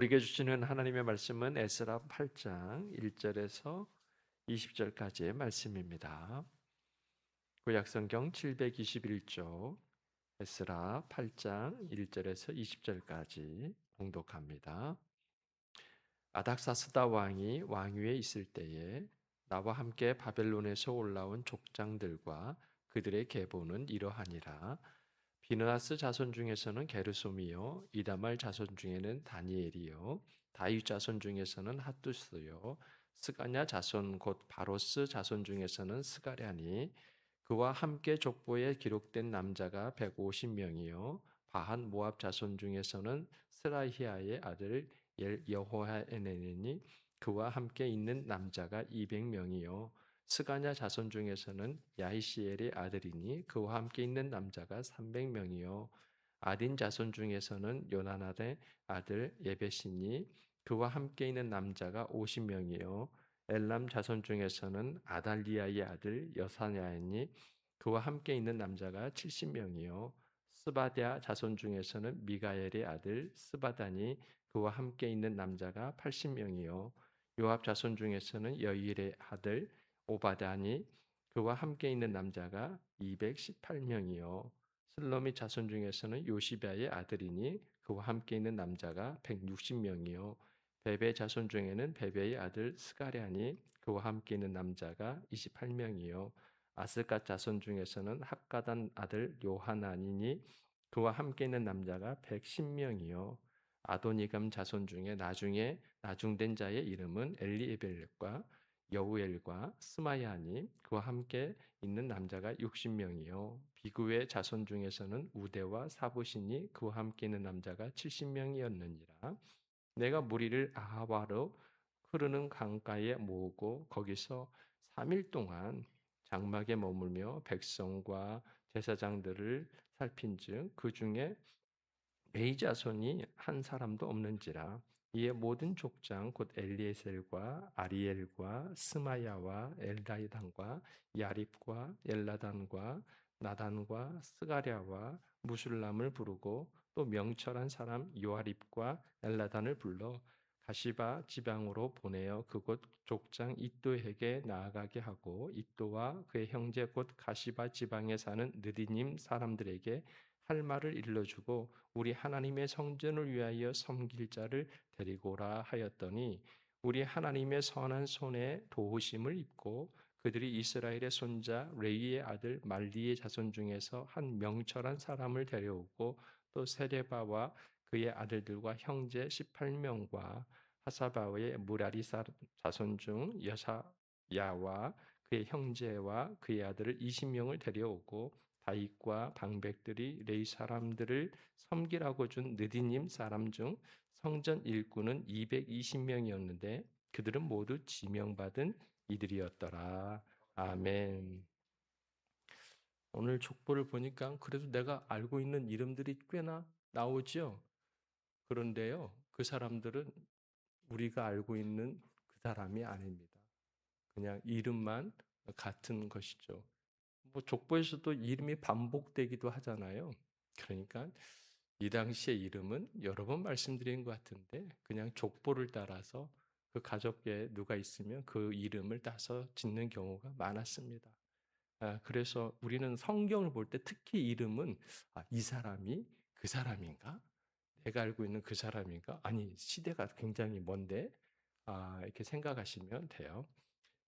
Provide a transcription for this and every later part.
우리에게 주시는 하나님의 말씀은 에스라 8장 1절에서 20절까지의 말씀입니다. 구약성경 721쪽 에스라 8장 1절에서 20절까지 봉독합니다. 아닥사스다 왕이 왕위에 있을 때에 나와 함께 바벨론에서 올라온 족장들과 그들의 계보는 이러하니라. 비느하스 자손 중에서는 게르솜이요 이다말 자손 중에는 다니엘이요 다윗 자손 중에서는 핫두스요 스가냐 자손 곧 바로스 자손 중에서는 스가랴니 그와 함께 족보에 기록된 남자가 150명이요 바한 모압 자손 중에서는 스라히아의 아들 여호하에네니 그와 함께 있는 남자가 200명이요 스가냐 자손 중에서는 야히시엘의 아들이니 그와 함께 있는 남자가 300명이요. 아딘 자손 중에서는 요나나의 아들 예베시니 그와 함께 있는 남자가 50명이요. 엘람 자손 중에서는 아달리아의 아들 여사냐니 그와 함께 있는 남자가 70명이요. 스바디아 자손 중에서는 미가엘의 아들 스바다니 그와 함께 있는 남자가 80명이요. 요압 자손 중에서는 여일의 아들 오바다니 그와 함께 있는 남자가 218명이요. 슬로미 자손 중에서는 요시바의 아들이니 그와 함께 있는 남자가 160명이요. 베베 자손 중에는 베베의 아들 스가랴니 그와 함께 있는 남자가 28명이요. 아스갓 자손 중에서는 학가단 아들 요하나니니 그와 함께 있는 남자가 110명이요. 아도니감 자손 중에 나중에 나중된 자의 이름은 엘리에벨과 여우엘과 스마야니 그와 함께 있는 남자가 60명이요. 비구의 자손 중에서는 우대와 사부신이 그와 함께 있는 남자가 70명이었느니라. 내가 무리를 아하바로 흐르는 강가에 모으고 거기서 3일 동안 장막에 머물며 백성과 제사장들을 살핀즉 그 중에 메이자손이 한 사람도 없는지라 이에 모든 족장 곧 엘리에셀과 아리엘과 스마야와 엘다이단과 야립과 엘라단과 나단과 스가랴와 무술람을 부르고 또 명철한 사람 요아립과 엘라단을 불러 가시바 지방으로 보내어 그곳 족장 이또에게 나아가게 하고 이또와 그의 형제 곧 가시바 지방에 사는 느디님 사람들에게 할 말을 일러주고 우리 하나님의 성전을 위하여 섬길 자를 데리고 오라 하였더니 우리 하나님의 선한 손에 도우심을 입고 그들이 이스라엘의 손자 레이의 아들 말리의 자손 중에서 한 명철한 사람을 데려오고 또 세레바와 그의 아들들과 형제 18명과 하사바의 무라리 자손 중 여사야와 그의 형제와 그의 아들을 20명을 데려오고 다윗과 방백들이 레이 사람들을 섬기라고 준 느디님 사람 중 성전 일꾼은 220명이었는데 그들은 모두 지명받은 이들이었더라. 아멘. 오늘 족보를 보니까 그래도 내가 알고 있는 이름들이 꽤나 나오죠. 그런데요, 그 사람들은 우리가 알고 있는 그 사람이 아닙니다. 그냥 이름만 같은 것이죠. 뭐 족보에서도 이름이 반복되기도 하잖아요. 그러니까 이 당시의 이름은 여러 번 말씀드린 것 같은데 그냥 족보를 따라서 그 가족에 누가 있으면 그 이름을 따서 짓는 경우가 많았습니다. 아, 그래서 우리는 성경을 볼 때 특히 이름은 아, 이 사람이 그 사람인가? 내가 알고 있는 그 사람인가? 아니 시대가 굉장히 먼데 아, 이렇게 생각하시면 돼요.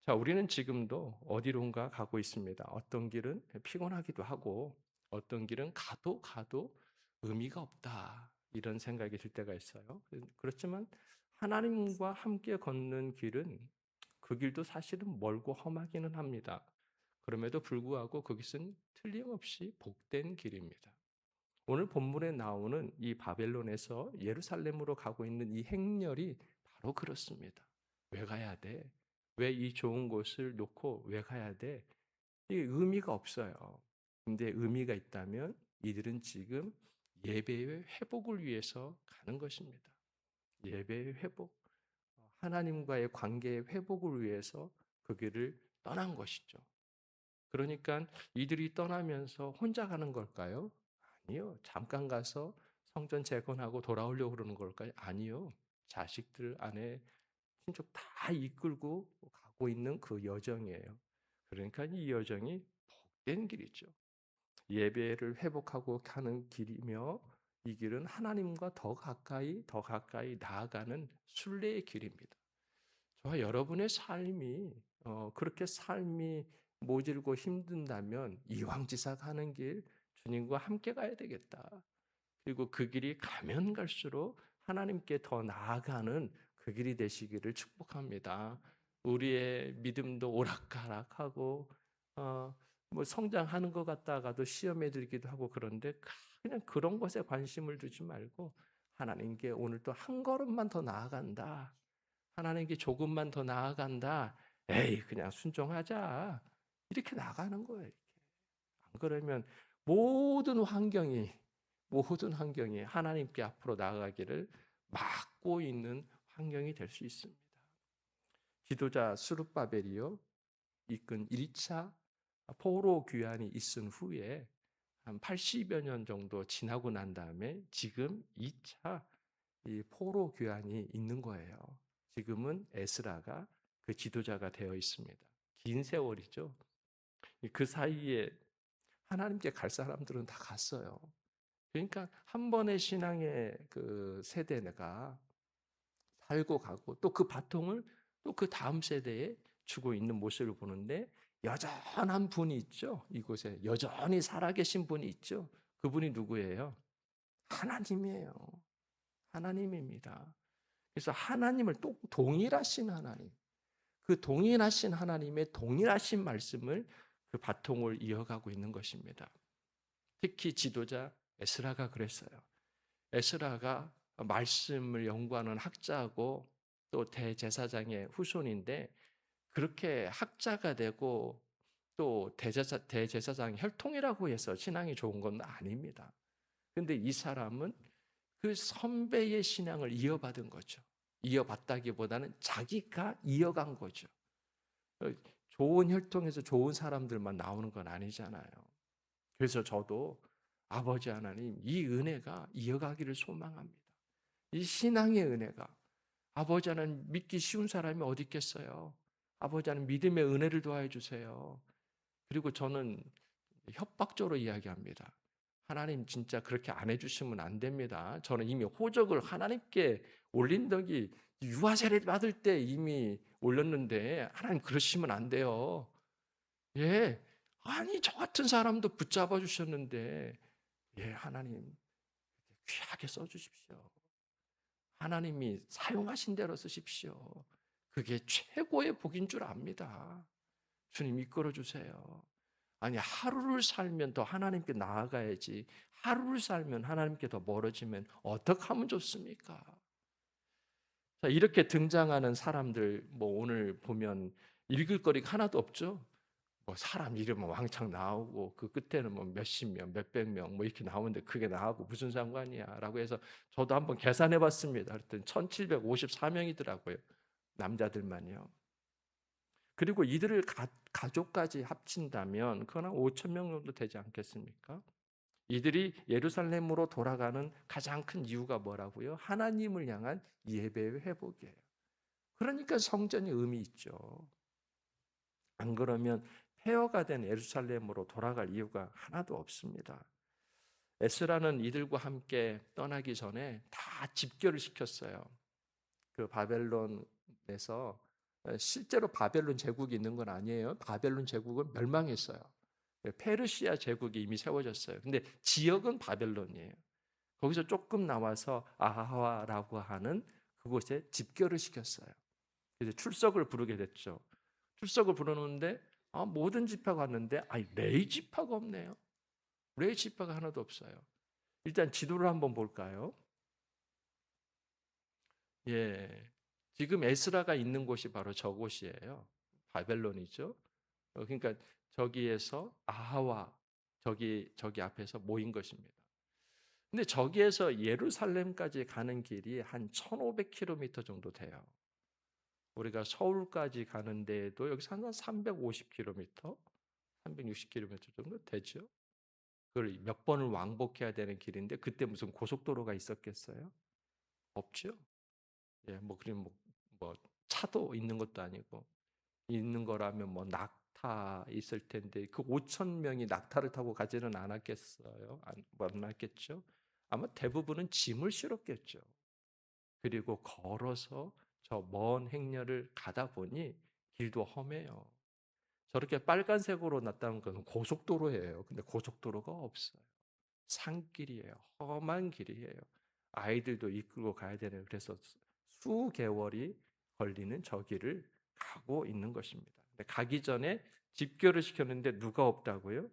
자, 우리는 지금도 어디론가 가고 있습니다. 어떤 길은 피곤하기도 하고, 어떤 길은 가도 가도 의미가 없다. 이런 생각이 들 때가 있어요. 그렇지만 하나님과 함께 걷는 길은 그 길도 사실은 멀고 험하기는 합니다. 그럼에도 불구하고 그것은 틀림없이 복된 길입니다. 오늘 본문에 나오는 이 바벨론에서 예루살렘으로 가고 있는 이 행렬이 바로 그렇습니다. 왜 가야 돼? 왜 이 좋은 곳을 놓고 왜 가야 돼? 이 의미가 없어요. 근데 의미가 있다면 이들은 지금 예배의 회복을 위해서 가는 것입니다. 예배의 회복, 하나님과의 관계의 회복을 위해서 그 길을 떠난 것이죠. 그러니까 이들이 떠나면서 혼자 가는 걸까요? 아니요. 잠깐 가서 성전 재건하고 돌아오려고 그러는 걸까요? 아니요. 자식들, 아내, 친척 다 이끌고 가고 있는 그 여정이에요. 그러니까 이 여정이 복된 길이죠. 예배를 회복하고 가는 길이며 이 길은 하나님과 더 가까이 더 가까이 나아가는 순례의 길입니다. 저와 여러분의 삶이 어, 그렇게 삶이 모질고 힘든다면 이왕지사 가는 길 주님과 함께 가야 되겠다. 그리고 그 길이 가면 갈수록 하나님께 더 나아가는 그 길이 되시기를 축복합니다. 우리의 믿음도 오락가락하고 어, 뭐 성장하는 것 같다가도 시험에 들기도 하고 그런데 그냥 그런 것에 관심을 두지 말고 하나님께 오늘 또 한 걸음만 더 나아간다. 하나님께 조금만 더 나아간다. 에이 그냥 순종하자. 이렇게 나가는 거예요. 이렇게. 안 그러면 모든 환경이 모든 환경이 하나님께 앞으로 나아가기를 막고 있는 환경이 될 수 있습니다. 지도자 수르바벨이요 이끈 1차 포로 귀환이 있은 후에 한 80여 년 정도 지나고 난 다음에 지금 2차 이 포로 귀환이 있는 거예요. 지금은 에스라가 그 지도자가 되어 있습니다. 긴 세월이죠. 그 사이에 하나님께 갈 사람들은 다 갔어요. 그러니까 한 번의 신앙의 그 세대가 살고 가고 또 그 바통을 또 그 다음 세대에 주고 있는 모습을 보는데 여전한 분이 있죠. 이곳에 여전히 살아계신 분이 있죠. 그분이 누구예요? 하나님이에요. 하나님입니다. 그래서 하나님을 또 동일하신 하나님, 그 동일하신 하나님의 동일하신 말씀을 그 바통을 이어가고 있는 것입니다. 특히 지도자 에스라가 그랬어요. 에스라가 말씀을 연구하는 학자고 또 대제사장의 후손인데 그렇게 학자가 되고 또 대제사, 대제사장 혈통이라고 해서 신앙이 좋은 건 아닙니다. 근데 이 사람은 그 선배의 신앙을 이어받은 거죠. 이어받다기보다는 자기가 이어간 거죠. 어, 좋은 혈통에서 좋은 사람들만 나오는 건 아니잖아요. 그래서 저도 아버지 하나님 이 은혜가 이어가기를 소망합니다. 이 신앙의 은혜가 아버지 하나님 믿기 쉬운 사람이 어디 있겠어요? 아버지 하나님 믿음의 은혜를 도와해 주세요. 그리고 저는 협박적으로 이야기합니다. 하나님 진짜 그렇게 안 해주시면 안 됩니다. 저는 이미 호적을 하나님께 올린 덕이 유아 세례 받을 때 이미 올렸는데 하나님 그러시면 안 돼요. 예, 아니 저 같은 사람도 붙잡아 주셨는데 예, 하나님 귀하게 써 주십시오. 하나님이 사용하신 대로 쓰십시오. 그게 최고의 복인 줄 압니다. 주님 이끌어 주세요. 아니 하루를 살면 더 하나님께 나아가야지. 하루를 살면 하나님께 더 멀어지면 어떻게 하면 좋습니까? 자, 이렇게 등장하는 사람들 뭐 오늘 보면 읽을 거리가 하나도 없죠. 뭐 사람 이름은 왕창 나오고 그 끝에는 뭐 몇십 명, 몇백 명 뭐 이렇게 나오는데 그게 나하고 무슨 상관이야 라고 해서 저도 한번 계산해 봤습니다. 그랬더니 1754명이더라고요. 남자들만요. 그리고 이들을 가, 가족까지 합친다면 그건 한 5천 명 정도 되지 않겠습니까? 이들이 예루살렘으로 돌아가는 가장 큰 이유가 뭐라고요? 하나님을 향한 예배의 회복이에요. 그러니까 성전이 의미 있죠. 안 그러면 폐허가 된 예루살렘으로 돌아갈 이유가 하나도 없습니다. 에스라는 이들과 함께 떠나기 전에 다 집결을 시켰어요. 그 바벨론에서 실제로 바벨론 제국이 있는 건 아니에요. 바벨론 제국은 멸망했어요. 페르시아 제국이 이미 세워졌어요. 근데 지역은 바벨론이에요. 거기서 조금 나와서 아하와라고 하는 그곳에 집결을 시켰어요. 그래서 출석을 부르게 됐죠. 출석을 부르는데 아, 모든 지파가 왔는데 아니 레이 지파가 없네요. 레이 지파가 하나도 없어요. 일단 지도를 한번 볼까요? 예. 지금 에스라가 있는 곳이 바로 저곳이에요. 바벨론이죠. 어, 그러니까 저기에서 아하와 저기 저기 앞에서 모인 것입니다. 근데 저기에서 예루살렘까지 가는 길이 한 1,500km 정도 돼요. 우리가 서울까지 가는데도 여기서 한 350km, 360km 정도 되죠. 그걸 몇 번을 왕복해야 되는 길인데 그때 무슨 고속도로가 있었겠어요? 없죠. 예, 뭐 그림 뭐, 뭐 차도 있는 것도 아니고 있는 거라면 뭐 낙타 있을 텐데 그 5천 명이 낙타를 타고 가지는 않았겠어요? 안 만났겠죠? 아마 대부분은 짐을 실었겠죠. 그리고 걸어서 저 먼 행렬을 가다 보니 길도 험해요. 저렇게 빨간색으로 났다는 건 고속도로예요. 근데 고속도로가 없어요. 산길이에요. 험한 길이에요. 아이들도 이끌고 가야 되는 그래서 수- 수개월이 걸리는 저 길을 가고 있는 것입니다. 근데 가기 전에 집결을 시켰는데 누가 없다고요?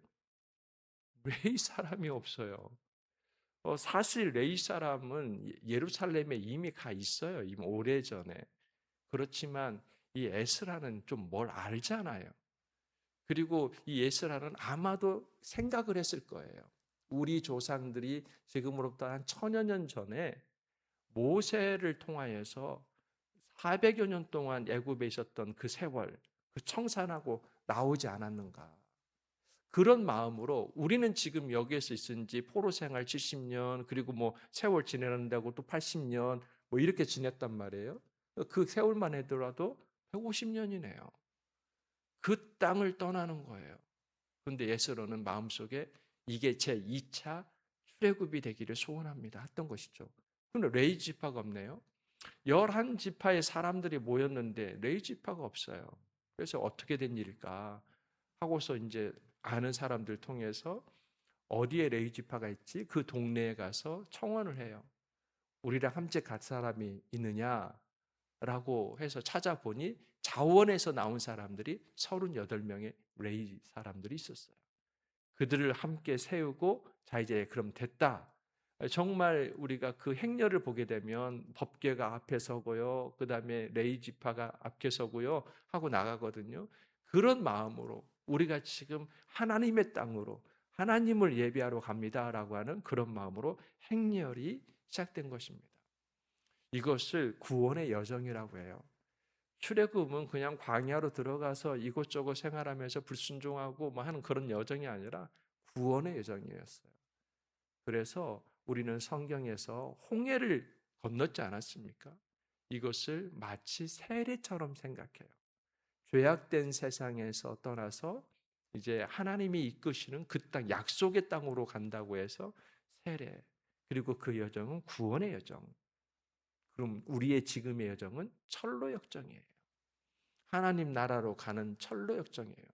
레이 사람이 없어요. 어, 사실 레이 사람은 예- 예루살렘에 이미 가 있어요. 이미 오래 전에. 그렇지만 이 에스라는 좀 뭘 알잖아요. 그리고 이 에스라는 아마도 생각을 했을 거예요. 우리 조상들이 지금으로부터 한 천여 년 전에 모세를 통하여서 400여 년 동안 애굽에 있었던 그 세월, 그 청산하고 나오지 않았는가? 그런 마음으로 우리는 지금 여기에서 있은 지 포로 생활 70년 그리고 뭐 세월 지내는다고 또 80년 뭐 이렇게 지냈단 말이에요. 그 세월만 해더라도 150년이네요. 그 땅을 떠나는 거예요. 근데 예스로는 마음속에 이게 제 2차 출애굽이 되기를 소원합니다. 했던 것이죠. 근데 레이 지파가 없네요. 열한 지파의 사람들이 모였는데 레이 지파가 없어요. 그래서 어떻게 된 일일까 하고서 이제 아는 사람들 통해서 어디에 레이 지파가 있지? 그 동네에 가서 청원을 해요. 우리랑 함께 갈 사람이 있느냐? 라고 해서 찾아보니 자원에서 나온 사람들이 38명의 레이 사람들이 있었어요. 그들을 함께 세우고 자 이제 그럼 됐다. 정말 우리가 그 행렬을 보게 되면 법계가 앞에 서고요. 그다음에 레이 지파가 앞에 서고요. 하고 나가거든요. 그런 마음으로 우리가 지금 하나님의 땅으로 하나님을 예배하러 갑니다라고 하는 그런 마음으로 행렬이 시작된 것입니다. 이것을 구원의 여정이라고 해요. 출애굽은 그냥 광야로 들어가서 이곳저곳 생활하면서 불순종하고 뭐 하는 그런 여정이 아니라 구원의 여정이었어요. 그래서 우리는 성경에서 홍해를 건넜지 않았습니까? 이것을 마치 세례처럼 생각해요. 죄악된 세상에서 떠나서 이제 하나님이 이끄시는 그 땅, 약속의 땅으로 간다고 해서 세례. 그리고 그 여정은 구원의 여정. 그럼 우리의 지금의 여정은 철로 역정이에요. 하나님 나라로 가는 철로 역정이에요.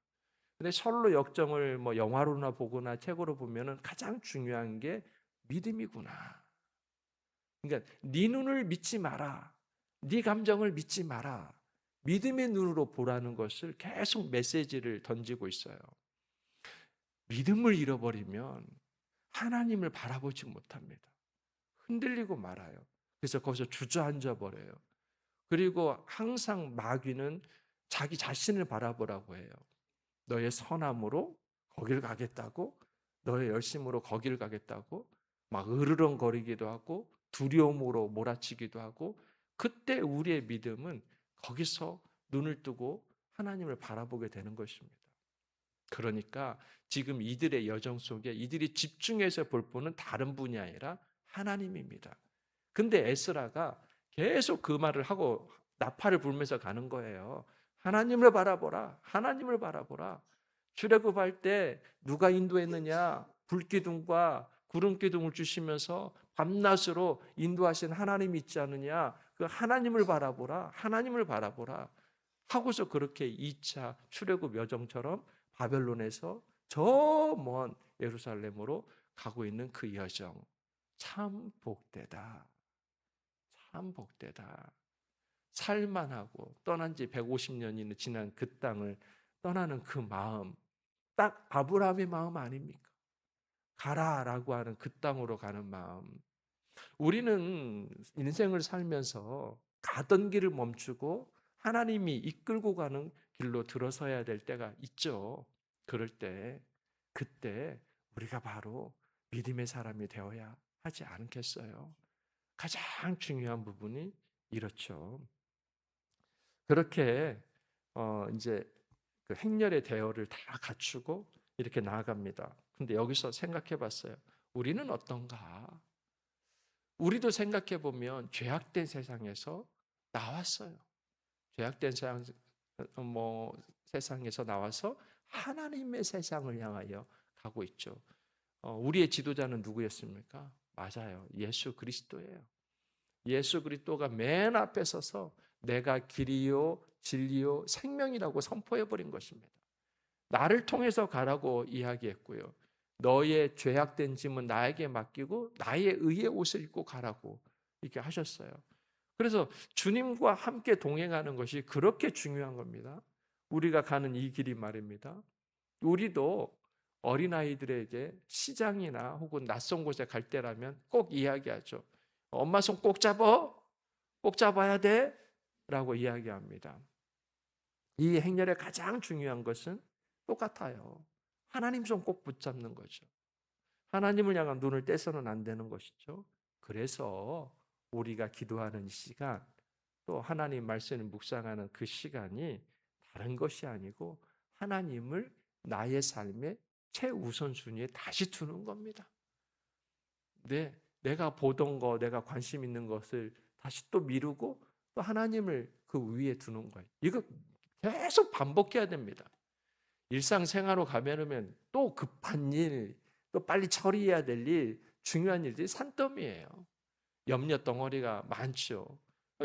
근데 철로 역정을 뭐 영화로나 보거나 책으로 보면은 가장 중요한 게 믿음이구나. 그러니까 네 눈을 믿지 마라. 네 감정을 믿지 마라. 믿음의 눈으로 보라는 것을 계속 메시지를 던지고 있어요. 믿음을 잃어버리면 하나님을 바라보지 못합니다. 흔들리고 말아요. 그래서 거기서 주저앉아 버려요. 그리고 항상 마귀는 자기 자신을 바라보라고 해요. 너의 선함으로 거기를 가겠다고, 너의 열심으로 거기를 가겠다고, 막 으르렁거리기도 하고, 두려움으로 몰아치기도 하고, 그때 우리의 믿음은 거기서 눈을 뜨고 하나님을 바라보게 되는 것입니다. 그러니까 지금 이들의 여정 속에 이들이 집중해서 볼 분은 다른 분이 아니라 하나님입니다. 근데 에스라가 계속 그 말을 하고 나팔을 불면서 가는 거예요. 하나님을 바라보라. 하나님을 바라보라. 출애굽할 때 누가 인도했느냐? 불기둥과 구름 기둥을 주시면서 밤낮으로 인도하신 하나님이 있지 않느냐? 그 하나님을 바라보라. 하나님을 바라보라. 하고서 그렇게 2차 출애굽 여정처럼 바벨론에서 저 먼 예루살렘으로 가고 있는 그 여정 참 복되다. 참 복되다. 살만하고 떠난 지 150년이 지난 그 땅을 떠나는 그 마음 딱 아브라함의 마음 아닙니까? 가라라고 하는 그 땅으로 가는 마음. 우리는 인생을 살면서 가던 길을 멈추고 하나님이 이끌고 가는 길로 들어서야 될 때가 있죠. 그럴 때 그때 우리가 바로 믿음의 사람이 되어야 하지 않겠어요? 가장 중요한 부분이 이렇죠. 그렇게 어 이제 그 행렬의 대열을 다 갖추고 이렇게 나아갑니다. 근데 여기서 생각해 봤어요. 우리는 어떤가? 우리도 생각해 보면 죄악된 세상에서 나왔어요. 죄악된 세상 어, 뭐 세상에서 나와서 하나님의 세상을 향하여 가고 있죠. 어, 우리의 지도자는 누구였습니까? 맞아요. 예수 그리스도예요. 예수 그리스도가 맨 앞에 서서 내가 길이요 진리요 생명이라고 선포해 버린 것입니다. 나를 통해서 가라고 이야기했고요. 너의 죄악된 짐은 나에게 맡기고 나의 의의 옷을 입고 가라고 이렇게 하셨어요. 그래서 주님과 함께 동행하는 것이 그렇게 중요한 겁니다. 우리가 가는 이 길이 말입니다. 우리도 어린아이들에게 시장이나 혹은 낯선 곳에 갈 때라면 꼭 이야기하죠. 엄마 손 꼭 잡아. 꼭 잡아야 돼. 라고 이야기합니다. 이 행렬의 가장 중요한 것은 똑같아요. 하나님 손 꼭 붙잡는 거죠. 하나님을 향한 눈을 떼서는 안 되는 것이죠. 그래서 우리가 기도하는 시간, 또 하나님 말씀을 묵상하는 그 시간이 다른 것이 아니고 하나님을 나의 삶의 최우선 순위에 다시 두는 겁니다. 네, 내가 보던 거, 내가 관심 있는 것을 다시 또 미루고 또 하나님을 그 위에 두는 거예요. 이거 계속 반복해야 됩니다. 일상생활로 가면은 또 급한 일, 또 빨리 처리해야 될 일, 중요한 일들이 산더미예요. 염려 덩어리가 많죠.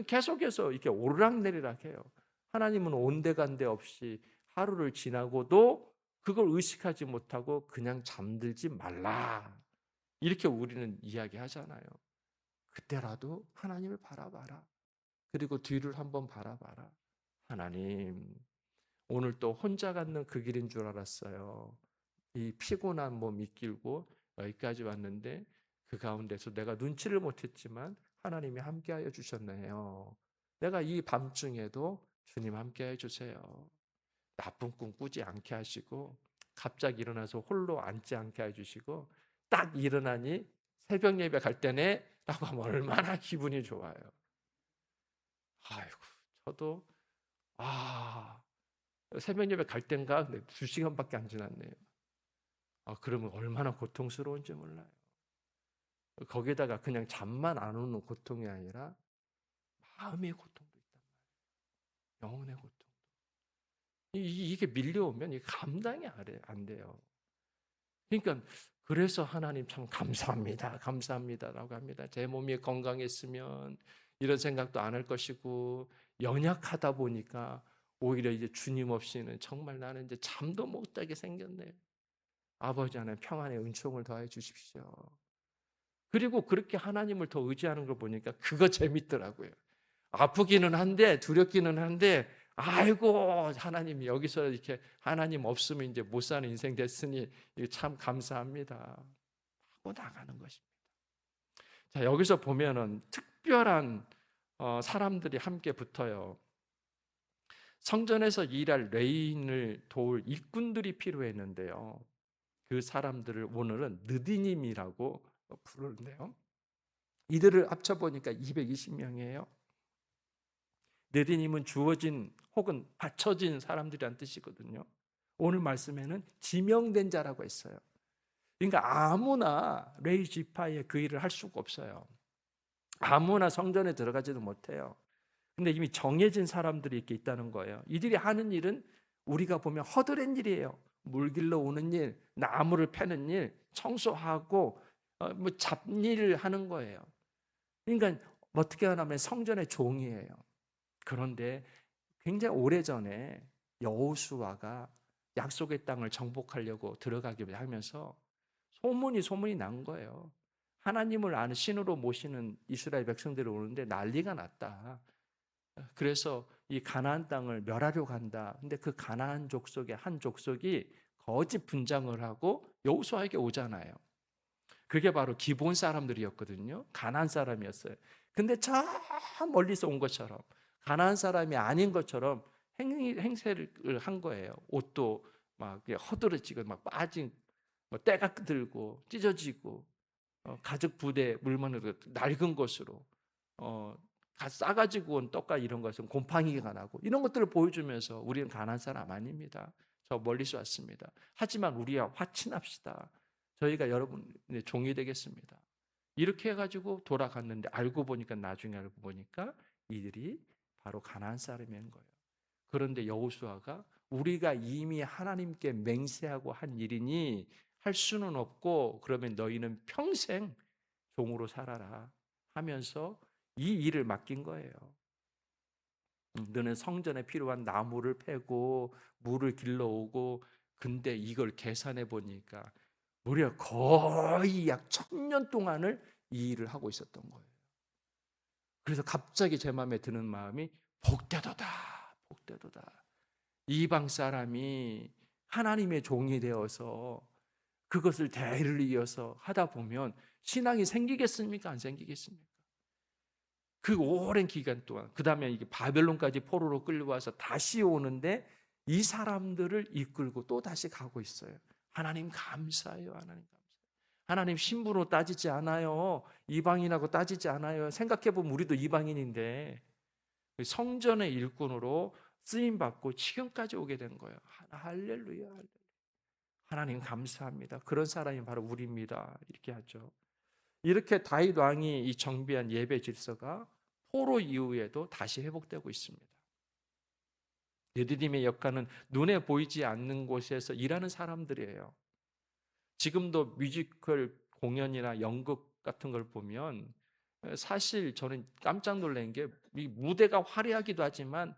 계속해서 이렇게 오르락내리락 해요. 하나님은 온데간데 없이 하루를 지나고도 그걸 의식하지 못하고 그냥 잠들지 말라. 이렇게 우리는 이야기하잖아요. 그때라도 하나님을 바라봐라. 그리고 뒤를 한번 바라봐라. 하나님, 오늘 또 혼자 갖는 그 길인 줄 알았어요. 이 피곤한 몸 이끌고 여기까지 왔는데 그 가운데서 내가 눈치를 못했지만 하나님이 함께하여 주셨네요. 내가 이 밤중에도 주님 함께해 주세요. 나쁜 꿈 꾸지 않게 하시고 갑자기 일어나서 홀로 앉지 않게 해주시고 딱 일어나니 새벽 예배 갈 때네 라고 하면 얼마나 기분이 좋아요. 아이고 저도 아 새벽 예배 갈 땐가 두 시간밖에 안 지났네요. 아 그러면 얼마나 고통스러운지 몰라요. 거기다가 그냥 잠만 안 오는 고통이 아니라 마음의 고통도 있단 말이에요. 영혼의 고통. 이- 이게 밀려오면 감당이 안 돼요. 그러니까 그래서 하나님 참 감사합니다. 감사합니다라고 합니다. 제 몸이 건강했으면 이런 생각도 안 할 것이고 연약하다 보니까 오히려 이제 주님 없이는 정말 나는 이제 잠도 못 자게 생겼네. 아버지 하나님 평안의 은총을 더해 주십시오. 그리고 그렇게 하나님을 더 의지하는 걸 보니까 그거 재밌더라고요. 아프기는 한데 두렵기는 한데 아이고 하나님 여기서 이렇게 하나님 없으면 이제 못 사는 인생 됐으니 참 감사합니다 하고 나가는 것입니다. 자 여기서 보면은 특별한 어, 사람들이 함께 붙어요. 성전에서 일할 레인을 도울 일꾼들이 필요했는데요. 그 사람들을 오늘은 느디님이라고 부르는데요. 이들을 합쳐 보니까 220명이에요. 느디님은 주어진 혹은 바쳐진 사람들이란 뜻이거든요. 오늘 말씀에는 지명된 자라고 했어요. 그러니까 아무나 레이 지파에 그 일을 할 수가 없어요. 아무나 성전에 들어가지도 못해요. 근데 이미 정해진 사람들이 이렇게 있다는 거예요. 이들이 하는 일은 우리가 보면 허드렛 일이에요. 물 길러 오는 일, 나무를 패는 일, 청소하고 어, 뭐 잡일을 하는 거예요. 그러니까 어떻게 하냐면 성전의 종이에요. 그런데 굉장히 오래전에 여호수아가 약속의 땅을 정복하려고 들어가기 하면서 소문이 소문이 난 거예요. 하나님을 아는 신으로 모시는 이스라엘 백성들이 오는데 난리가 났다. 그래서 이 가나안 땅을 멸하려고 한다. 근데 그 가나안 족속의 한 족속이 거짓 분장을 하고 여호수아에게 오잖아요. 그게 바로 기본 사람들이었거든요. 가나안 사람이었어요. 근데 저 멀리서 온 것처럼 가나안 사람이 아닌 것처럼 행, 행세를 한 거예요. 옷도 막 허드러지고 막 빠진 뭐 때가 들고 찢어지고 어, 가죽 부대 물건으로 낡은 것으로 어, 가 싸가지고 온 떡과 이런 것은 곰팡이가 나고 이런 것들을 보여주면서 우리는 가난 사람 아닙니다. 저 멀리서 왔습니다. 하지만 우리와 화친합시다. 저희가 여러분의 종이 되겠습니다. 이렇게 해가지고 돌아갔는데 알고 보니까 나중에 알고 보니까 이들이 바로 가나안 사람인 거예요. 그런데 여호수아가 우리가 이미 하나님께 맹세하고 한 일이니 할 수는 없고 그러면 너희는 평생 종으로 살아라 하면서 이 일을 맡긴 거예요. 음, 너는 성전에 필요한 나무를 패고 물을 길러오고 근데 이걸 계산해 보니까 무려 거의 약 천년 동안을 이 일을 하고 있었던 거예요. 그래서 갑자기 제 마음에 드는 마음이 복되도다, 복되도다. 이방 사람이 하나님의 종이 되어서 그것을 대를 이어서 하다 보면 신앙이 생기겠습니까? 안 생기겠습니까? 그 오랜 기간 동안 그 다음에 이게 바벨론까지 포로로 끌려와서 다시 오는데 이 사람들을 이끌고 또 다시 가고 있어요. 하나님 감사해요. 하나님 감사해요. 하나님 신부로 따지지 않아요. 이방인하고 따지지 않아요. 생각해 보면 우리도 이방인인데 성전의 일꾼으로 쓰임 받고 지금까지 오게 된 거예요. 하- 할렐루야. 할렐루야. 하나님 감사합니다. 그런 사람이 바로 우리입니다. 이렇게 하죠. 이렇게 다윗 왕이 이 정비한 예배 질서가 포로 이후에도 다시 회복되고 있습니다. 예드님의 역할은 눈에 보이지 않는 곳에서 일하는 사람들이에요. 지금도 뮤지컬 공연이나 연극 같은 걸 보면 사실 저는 깜짝 놀란 게이 무대가 화려하기도 하지만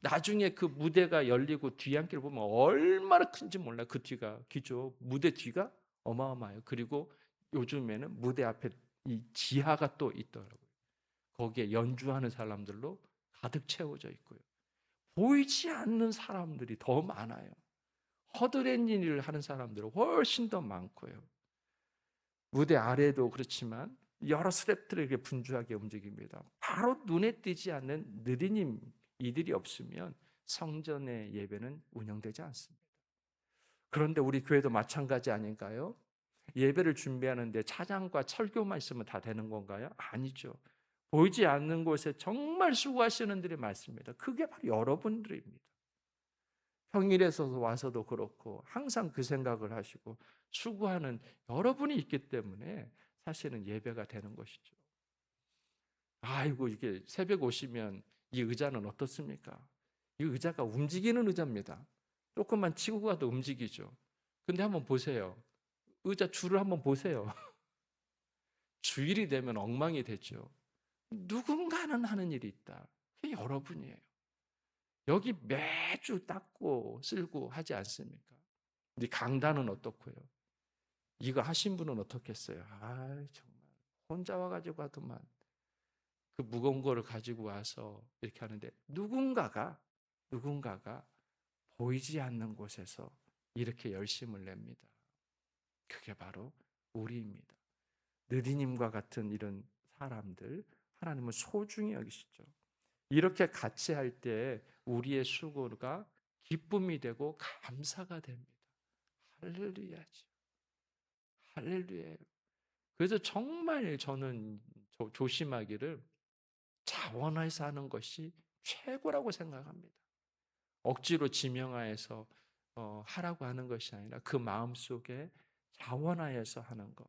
나중에 그 무대가 열리고 뒤안길 보면 얼마나 큰지 몰라요. 그 뒤가 기죠. 무대 뒤가 어마어마해요. 그리고 요즘에는 무대 앞에 이 지하가 또 있더라고요. 거기에 연주하는 사람들로 가득 채워져 있고요. 보이지 않는 사람들이 더 많아요. 허드렛 일을 하는 사람들은 훨씬 더 많고요. 무대 아래도 그렇지만 여러 이렇게 분주하게 움직입니다. 바로 눈에 띄지 않는 느리님 이들이 없으면 성전의 예배는 운영되지 않습니다. 그런데 우리 교회도 마찬가지 아닌가요? 예배를 준비하는데 차장과 철교만 있으면 다 되는 건가요? 아니죠. 보이지 않는 곳에 정말 수고하시는 분들이 많습니다. 그게 바로 여러분들입니다. 평일에서 와서도 그렇고 항상 그 생각을 하시고 수고하는 여러분이 있기 때문에 사실은 예배가 되는 것이죠. 아이고 이게 새벽 오시면 이 의자는 어떻습니까? 이 의자가 움직이는 의자입니다. 조금만 치고 가도 움직이죠. 근데 한번 보세요. 의자 줄을 한번 보세요. 주일이 되면 엉망이 되죠. 누군가는 하는 일이 있다. 그게 여러분이에요. 여기 매주 닦고 쓸고 하지 않습니까? 근데 강단은 어떻고요? 이거 하신 분은 어떻겠어요? 아 정말 혼자 와가지고 하더만 그 무거운 거를 가지고 와서 이렇게 하는데 누군가가 누군가가 보이지 않는 곳에서 이렇게 열심을 냅니다. 그게 바로 우리입니다. 느디님과 같은 이런 사람들 하나님은 소중히 여기시죠. 이렇게 같이 할 때 우리의 수고가 기쁨이 되고 감사가 됩니다. 할렐루야죠. 할렐루야. 그래서 정말 저는 조, 조심하기를 자원해서 하는 것이 최고라고 생각합니다. 억지로 지명하여서 어, 하라고 하는 것이 아니라 그 마음 속에 자원하여서 하는 것.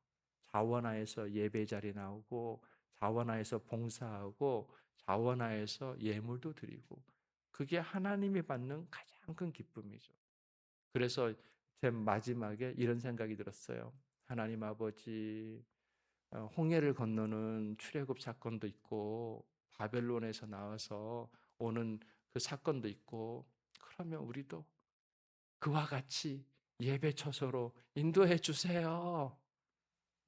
자원하여서 예배 자리 나오고 자원하여서 봉사하고 자원하여서 예물도 드리고 그게 하나님이 받는 가장 큰 기쁨이죠. 그래서 제 마지막에 이런 생각이 들었어요. 하나님 아버지 어, 홍해를 건너는 출애굽 사건도 있고 바벨론에서 나와서 오는 그 사건도 있고 그러면 우리도 그와 같이 예배 처소로 인도해 주세요.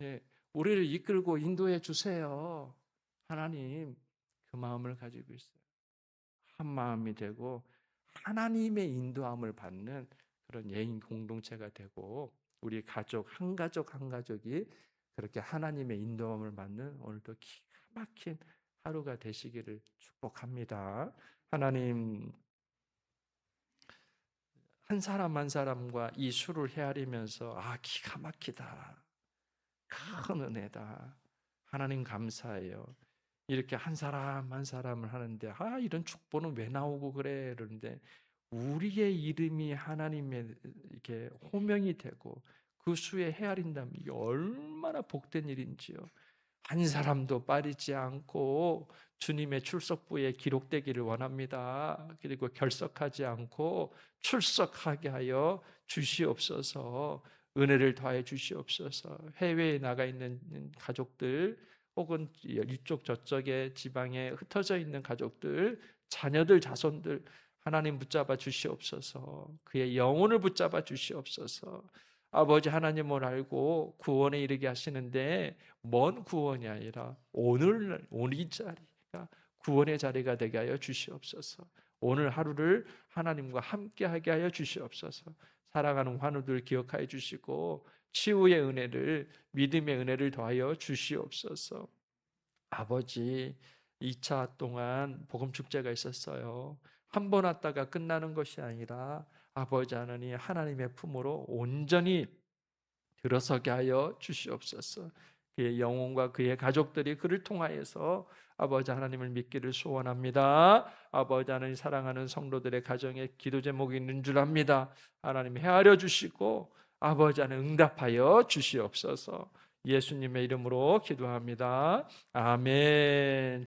예, 우리를 이끌고 인도해 주세요. 하나님 그 마음을 가지고 있어요. 한 마음이 되고 하나님의 인도함을 받는 그런 예인 공동체가 되고 우리 가족 한 가족 한 가족이 그렇게 하나님의 인도함을 받는 오늘도 기가 막힌 하루가 되시기를 축복합니다. 하나님 한 사람 한 사람과 이 수를 헤아리면서 아 기가 막히다. 큰 은혜다. 하나님 감사해요. 이렇게 한 사람 한 사람을 하는데 아 이런 축복은 왜 나오고 그래 그러는데 우리의 이름이 하나님의 이렇게 호명이 되고 그 수에 헤아린다면 얼마나 복된 일인지요. 한 사람도 빠지지 않고 주님의 출석부에 기록되기를 원합니다. 그리고 결석하지 않고 출석하게 하여 주시옵소서. 은혜를 더해 주시옵소서. 해외에 나가 있는 가족들 혹은 이쪽 저쪽에 지방에 흩어져 있는 가족들, 자녀들, 자손들 하나님 붙잡아 주시옵소서. 그의 영혼을 붙잡아 주시옵소서. 아버지 하나님을 알고 구원에 이르게 하시는데 먼 구원이 아니라 오늘 오늘 이 자리가 구원의 자리가 되게 하여 주시옵소서. 오늘 하루를 하나님과 함께 하게 하여 주시옵소서. 사랑하는 환우들 기억하여 주시고 치유의 은혜를 믿음의 은혜를 더하여 주시옵소서. 아버지 2차 동안 복음 축제가 있었어요. 한 번 왔다가 끝나는 것이 아니라 아버지 하나님 하나님의 품으로 온전히 들어서게 하여 주시옵소서. 그의 영혼과 그의 가족들이 그를 통하여서 아버지 하나님을 믿기를 소원합니다. 아버지 하나님 사랑하는 성도들의 가정에 기도 제목이 있는 줄 압니다. 하나님 헤아려 주시고 아버지 하나님 응답하여 주시옵소서. 예수님의 이름으로 기도합니다. 아멘.